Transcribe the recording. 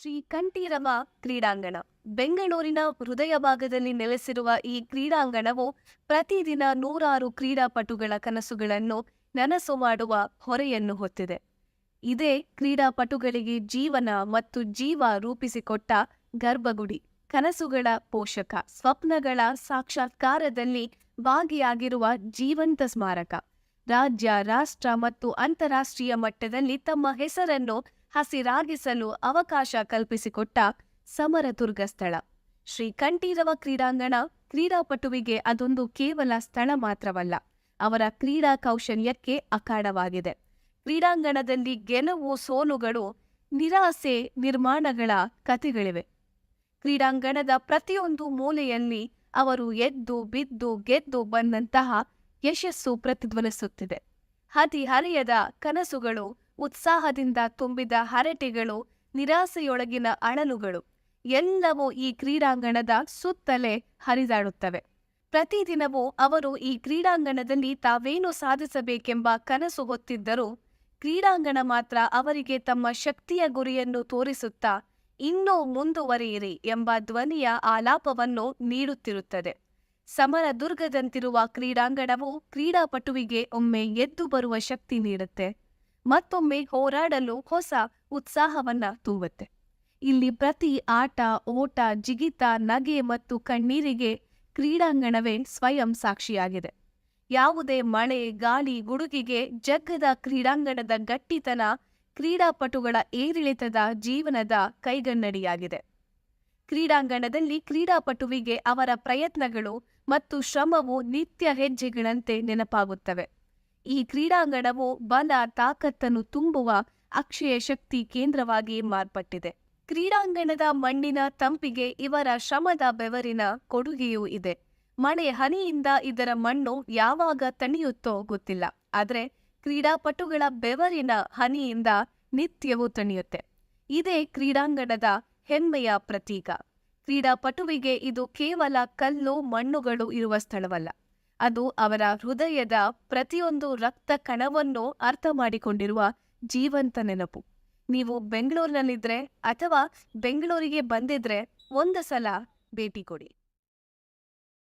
ಶ್ರೀ ಕಂಠೀರವ ಕ್ರೀಡಾಂಗಣ. ಬೆಂಗಳೂರಿನ ಹೃದಯ ಭಾಗದಲ್ಲಿ ನೆಲೆಸಿರುವ ಈ ಕ್ರೀಡಾಂಗಣವು ಪ್ರತಿದಿನ ನೂರಾರು ಕ್ರೀಡಾಪಟುಗಳ ಕನಸುಗಳನ್ನು ನನಸು ಮಾಡುವ ಹೊರೆಯನ್ನು ಹೊತ್ತಿದೆ. ಇದೇ ಕ್ರೀಡಾಪಟುಗಳಿಗೆ ಜೀವನ ಮತ್ತು ಜೀವ ರೂಪಿಸಿಕೊಟ್ಟ ಗರ್ಭಗುಡಿ. ಕನಸುಗಳ ಪೋಷಕ, ಸ್ವಪ್ನಗಳ ಸಾಕ್ಷಾತ್ಕಾರದಲ್ಲಿ ಭಾಗಿಯಾಗಿರುವ ಜೀವಂತ ಸ್ಮಾರಕ. ರಾಜ್ಯ, ರಾಷ್ಟ್ರ ಮತ್ತು ಅಂತಾರಾಷ್ಟ್ರೀಯ ಮಟ್ಟದಲ್ಲಿ ತಮ್ಮ ಹೆಸರನ್ನು ಹಸಿರಾಗಿಸಲು ಅವಕಾಶ ಕಲ್ಪಿಸಿಕೊಟ್ಟ ಸಮರದುರ್ಗ ಸ್ಥಳ ಶ್ರೀ ಕಂಠೀರವ ಕ್ರೀಡಾಂಗಣ ಕ್ರೀಡಾಪಟುವಿಗೆ ಅದೊಂದು ಕೇವಲ ಸ್ಥಳ ಮಾತ್ರವಲ್ಲ, ಅವರ ಕ್ರೀಡಾ ಕೌಶಲ್ಯಕ್ಕೆ ಅಖಾಡವಾಗಿದೆ. ಕ್ರೀಡಾಂಗಣದಲ್ಲಿ ಗೆಲುವು ಸೋಲುಗಳು ನಿರಾಸೆ ನಿರ್ಮಾಣಗಳ ಕಥೆಗಳಿವೆ. ಕ್ರೀಡಾಂಗಣದ ಪ್ರತಿಯೊಂದು ಮೂಲೆಯಲ್ಲಿ ಅವರು ಎದ್ದು, ಬಿದ್ದು, ಗೆದ್ದು ಬಂದಂತಹ ಯಶಸ್ಸು ಪ್ರತಿಧ್ವನಿಸುತ್ತಿದೆ. ಹದಿಹರೆಯದ ಕನಸುಗಳು ಉತ್ಸಾಹದಿಂದ ತುಂಬಿದ ಹರಟೆಗಳು, ನಿರಾಸೆಯೊಳಗಿನ ಅಳಲುಗಳು, ಎಲ್ಲವೂ ಈ ಕ್ರೀಡಾಂಗಣದ ಸುತ್ತಲೇ ಹರಿದಾಡುತ್ತವೆ. ಪ್ರತಿದಿನವೂ ಅವರು ಈ ಕ್ರೀಡಾಂಗಣದಲ್ಲಿ ತಾವೇನು ಸಾಧಿಸಬೇಕೆಂಬ ಕನಸು ಹೊತ್ತಿದ್ದರೂ, ಕ್ರೀಡಾಂಗಣ ಮಾತ್ರ ಅವರಿಗೆ ತಮ್ಮ ಶಕ್ತಿಯ ಗುರಿಯನ್ನು ತೋರಿಸುತ್ತಾ, ಇನ್ನೂ ಮುಂದುವರಿಯಿರಿ ಎಂಬ ಧ್ವನಿಯ ಆಲಾಪವನ್ನು ನೀಡುತ್ತಿರುತ್ತದೆ. ಸಮರದುರ್ಗದಂತಿರುವ ಕ್ರೀಡಾಂಗಣವು ಕ್ರೀಡಾಪಟುವಿಗೆ ಒಮ್ಮೆ ಎದ್ದು ಬರುವ ಶಕ್ತಿ ನೀಡುತ್ತೆ. ಮತ್ತೊಮ್ಮೆ ಹೋರಾಡಲು ಹೊಸ ಉತ್ಸಾಹವನ್ನ ತುಂಬುತ್ತೆ ಇಲ್ಲಿ ಪ್ರತಿ ಆಟ, ಓಟ, ಜಿಗಿತ, ನಗೆ ಮತ್ತು ಕಣ್ಣೀರಿಗೆ ಕ್ರೀಡಾಂಗಣವೇ ಸ್ವಯಂ ಸಾಕ್ಷಿಯಾಗಿದೆ. ಯಾವುದೇ ಮಳೆ, ಗಾಳಿ, ಗುಡುಗಿಗೆ ಜಗ್ಗದ ಕ್ರೀಡಾಂಗಣದ ಗಟ್ಟಿತನ ಕ್ರೀಡಾಪಟುಗಳ ಏರಿಳಿತದ ಜೀವನದ ಕೈಗನ್ನಡಿಯಾಗಿದೆ. ಕ್ರೀಡಾಂಗಣದಲ್ಲಿ ಕ್ರೀಡಾಪಟುವಿಗೆ ಅವರ ಪ್ರಯತ್ನಗಳು ಮತ್ತು ಶ್ರಮವು ನಿತ್ಯ ಹೆಜ್ಜೆಗಳಂತೆ ನೆನಪಾಗುತ್ತವೆ. ಈ ಕ್ರೀಡಾಂಗಣವು ಬಲ, ತಾಕತ್ತನ್ನು ತುಂಬುವ ಅಕ್ಷಯ ಶಕ್ತಿ ಕೇಂದ್ರವಾಗಿ ಮಾರ್ಪಟ್ಟಿದೆ. ಕ್ರೀಡಾಂಗಣದ ಮಣ್ಣಿನ ತಂಪಿಗೆ ಇವರ ಶ್ರಮದ ಬೆವರಿನ ಕೊಡುಗೆಯೂ ಇದೆ. ಮಳೆ ಹನಿಯಿಂದ ಇದರ ಮಣ್ಣು ಯಾವಾಗ ತಣಿಯುತ್ತೋ ಗೊತ್ತಿಲ್ಲ, ಆದರೆ ಕ್ರೀಡಾಪಟುಗಳ ಬೆವರಿನ ಹನಿಯಿಂದ ನಿತ್ಯವೂ ತಣಿಯುತ್ತೆ. ಇದೇ ಕ್ರೀಡಾಂಗಣದ ಹೆಮ್ಮೆಯ ಪ್ರತೀಕ. ಕ್ರೀಡಾಪಟುವಿಗೆ ಇದು ಕೇವಲ ಕಲ್ಲು, ಮಣ್ಣುಗಳು ಇರುವ ಸ್ಥಳವಲ್ಲ. ಅದು ಅವರ ಹೃದಯದ ಪ್ರತಿಯೊಂದು ರಕ್ತ ಕಣವನ್ನು ಅರ್ಥ ಮಾಡಿಕೊಂಡಿರುವ ಜೀವಂತ ನೆನಪು. ನೀವು ಬೆಂಗಳೂರಿನಲ್ಲಿದ್ರೆ ಅಥವಾ ಬೆಂಗಳೂರಿಗೆ ಬಂದಿದ್ರೆ ಒಂದು ಸಲ ಭೇಟಿ ಕೊಡಿ.